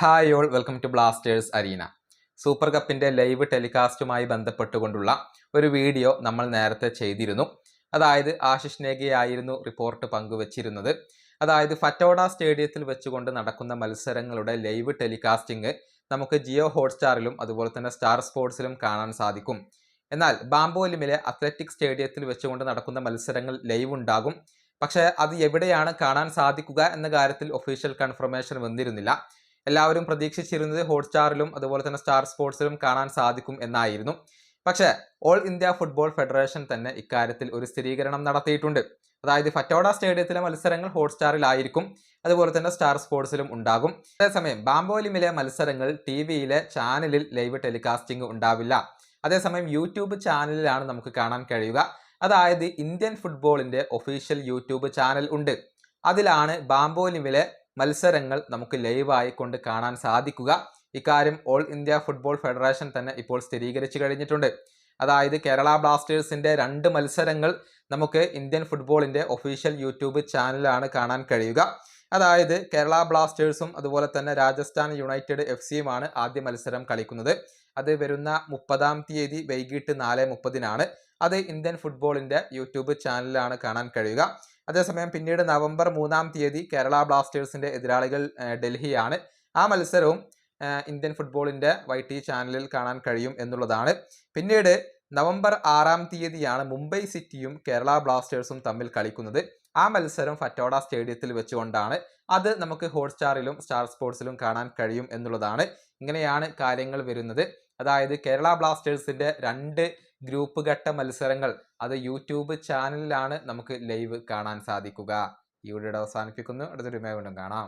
Hi all welcome to Blasters arena super കപ്പിന്റെ live ടെലികാസ്റ്റുമായി ബന്ധപ്പെട്ടുകൊണ്ടുള്ള ഒരു വീഡിയോ നമ്മൾ നേരത്തെ ചെയ്തിരുന്നു. അതായത് ആശിഷ് നേഗിയായിരുന്നു റിപ്പോർട്ട് പങ്കുവച്ചിരുന്നത്. അതായത് ഫറ്റോഡ സ്റ്റേഡിയത്തിൽ വെച്ചുകൊണ്ട് നടക്കുന്ന മത്സരങ്ങളുടെ ലൈവ് ടെലികാസ്റ്റിംഗ് നമുക്ക് ജിയോ ഹോട്ട്സ്റ്റാറിലും അതുപോലെ തന്നെ സ്റ്റാർ സ്പോർട്സിലും കാണാൻ സാധിക്കും. എന്നാൽ ബാംബോലിമിലെ അത്ലറ്റിക് സ്റ്റേഡിയത്തിൽ വെച്ചുകൊണ്ട് നടക്കുന്ന മത്സരങ്ങൾ ലൈവ് ഉണ്ടാകും. പക്ഷേ അത് എവിടെയാണ് കാണാൻ സാധിക്കുക എന്ന കാര്യത്തിൽ ഒഫീഷ്യൽ കൺഫർമേഷൻ വന്നിരുന്നില്ല. എല്ലാവരും പ്രതീക്ഷിച്ചിരുന്നത് ഹോട്ട്സ്റ്റാറിലും അതുപോലെ തന്നെ സ്റ്റാർ സ്പോർട്സിലും കാണാൻ സാധിക്കും എന്നായിരുന്നു. പക്ഷേ ഓൾ ഇന്ത്യ ഫുട്ബോൾ ഫെഡറേഷൻ തന്നെ ഇക്കാര്യത്തിൽ ഒരു സ്ഥിരീകരണം നടത്തിയിട്ടുണ്ട്. അതായത് ഫറ്റോഡ സ്റ്റേഡിയത്തിലെ മത്സരങ്ങൾ ഹോട്ട്സ്റ്റാറിലായിരിക്കും. അതുപോലെ തന്നെ സ്റ്റാർ സ്പോർട്സിലും ഉണ്ടാകും. അതേസമയം ബാംബോലിമിലെ മത്സരങ്ങൾ ടി വിയിലെ ചാനലിൽ ലൈവ് ടെലികാസ്റ്റിംഗ് ഉണ്ടാവില്ല. അതേസമയം യൂട്യൂബ് ചാനലിലാണ് നമുക്ക് കാണാൻ കഴിയുക. അതായത് ഇന്ത്യൻ ഫുട്ബോളിന്റെ ഒഫീഷ്യൽ യൂട്യൂബ് ചാനൽ ഉണ്ട്. അതിലാണ് ബാംബോലിമിലെ മത്സരങ്ങൾ നമുക്ക് ലൈവായി കൊണ്ട് കാണാൻ സാധിക്കുക. ഇക്കാര്യം ഓൾ ഇന്ത്യ ഫുട്ബോൾ ഫെഡറേഷൻ തന്നെ ഇപ്പോൾ സ്ഥിരീകരിച്ചു കഴിഞ്ഞിട്ടുണ്ട്. അതായത് കേരള ബ്ലാസ്റ്റേഴ്സിന്റെ രണ്ട് മത്സരങ്ങൾ നമുക്ക് ഇന്ത്യൻ ഫുട്ബോളിന്റെ ഒഫീഷ്യൽ യൂട്യൂബ് ചാനലാണ് കാണാൻ കഴിയുക. അതായത് കേരള ബ്ലാസ്റ്റേഴ്സും അതുപോലെ തന്നെ രാജസ്ഥാൻ യുണൈറ്റഡ് എഫ് സിയുമാണ് ആദ്യ മത്സരം കളിക്കുന്നത്. അത് വരുന്ന മുപ്പതാം തീയതി വൈകിട്ട് നാല് മുപ്പതിനാണ്. അത് ഇന്ത്യൻ ഫുട്ബോളിന്റെ യൂട്യൂബ് ചാനലിലാണ് കാണാൻ കഴിയുക. അതേസമയം പിന്നീട് നവംബർ മൂന്നാം തീയതി കേരള ബ്ലാസ്റ്റേഴ്സിന്റെ എതിരാളികൾ ഡൽഹിയാണ്. ആ മത്സരവും ഇന്ത്യൻ ഫുട്ബോളിന്റെ വൈ ടി ചാനലിൽ കാണാൻ കഴിയും എന്നുള്ളതാണ്. പിന്നീട് നവംബർ ആറാം തീയതിയാണ് മുംബൈ സിറ്റിയും കേരള ബ്ലാസ്റ്റേഴ്സും തമ്മിൽ കളിക്കുന്നത്. ആ മത്സരം ഫറ്റോഡ സ്റ്റേഡിയത്തിൽ വെച്ചുകൊണ്ടാണ്. അത് നമുക്ക് ഹോട്ട്സ്റ്റാറിലും സ്റ്റാർ സ്പോർട്സിലും കാണാൻ കഴിയും എന്നുള്ളതാണ്. ഇങ്ങനെയാണ് കാര്യങ്ങൾ വരുന്നത്. അതായത് കേരള ബ്ലാസ്റ്റേഴ്സിന്റെ രണ്ട് ഗ്രൂപ്പ് ഘട്ട മത്സരങ്ങൾ അത് യൂട്യൂബ് ചാനലിലാണ് നമുക്ക് ലൈവ് കാണാൻ സാധിക്കുക. ഈ വീഡിയോ അവസാനിപ്പിക്കുന്നു. അടുത്തൊരു വീണ്ടും കാണാം.